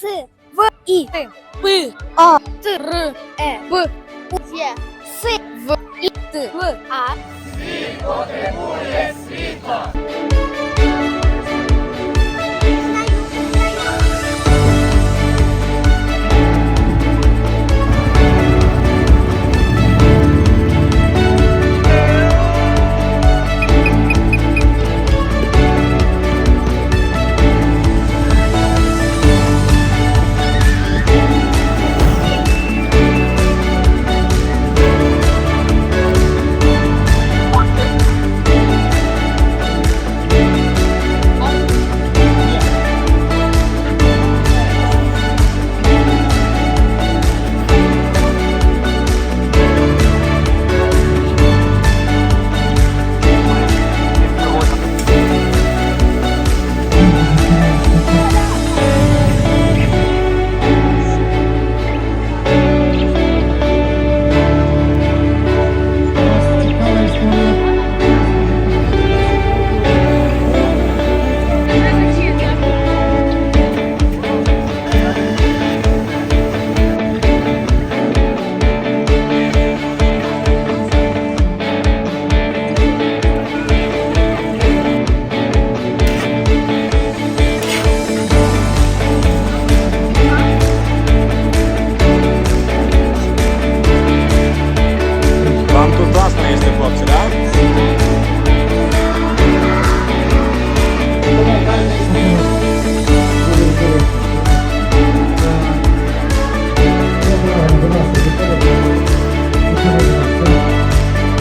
С, В, І, П, А. Т, Р, Е, Б, У, Є, С, В, І, Т. В, А. Цікава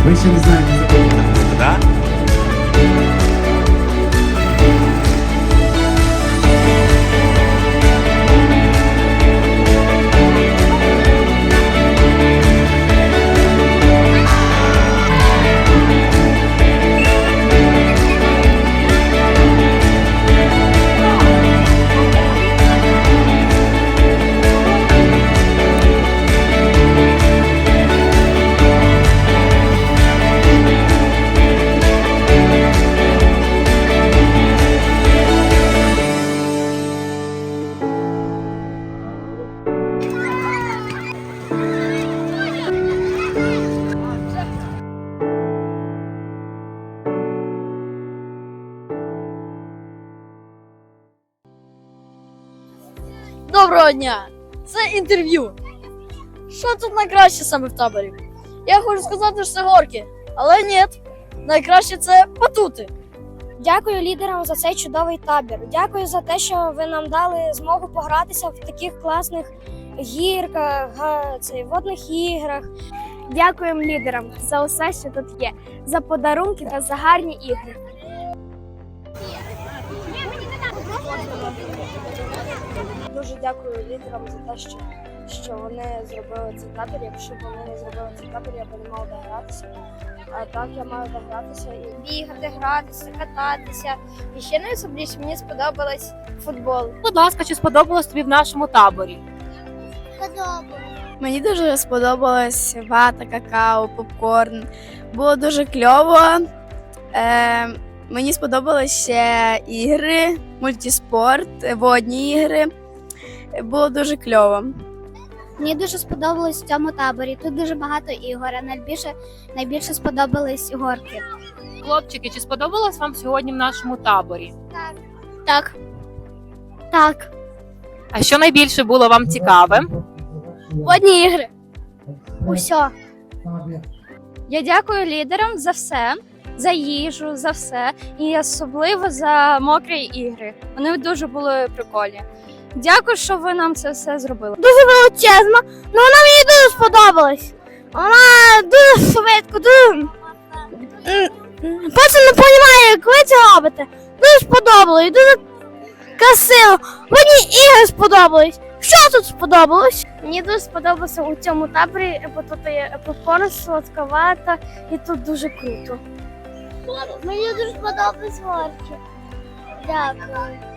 Ви ще не знаєте Доброго дня! Це інтерв'ю. Що тут найкраще саме в таборі? Я хочу сказати, що це горки, але ні. Найкраще це батути. Дякую лідерам за цей чудовий табір. Дякую за те, що ви нам дали змогу погратися в таких класних гірках, водних іграх. Дякуємо лідерам за усе, що тут є, за подарунки та за гарні ігри. Дуже дякую лідерам за те, що, що вони зробили цей табір. Якщо б вони не зробили цей табір, я б не мав де гратися. А так я маю де гратися і бігати, гратися, кататися. І ще найособліше мені сподобалось футбол. Будь ласка, чи сподобалось тобі в нашому таборі? Мені дуже сподобалась вата, какао, попкорн. Було дуже кльово. Е, мені сподобалися ігри, мультиспорт, водні ігри. Було дуже кльово. Мені дуже сподобалось в цьому таборі. Тут дуже багато ігор. а Найбільше найбільше сподобались горки. Хлопчики, чи сподобалось вам сьогодні в нашому таборі? Так. Так. Так. А що найбільше було вам цікаве? Водні ігри. Табір. Я дякую лідерам за все, за їжу, за все, і особливо за мокрі ігри. Вони дуже були прикольні. Дякую, що ви нам це все зробили. Дуже величезна, але вона мені дуже сподобалась. Вона дуже швидко, дуже. Просто не розумію, як ви це робите. Дуже сподобалось, дуже красиво. Мені ігри сподобались. Що тут сподобалось? Мені дуже сподобалося у цьому таборі, бо тут є попкорн, сладковата і тут дуже круто. Мені дуже сподобались горки. Дякую.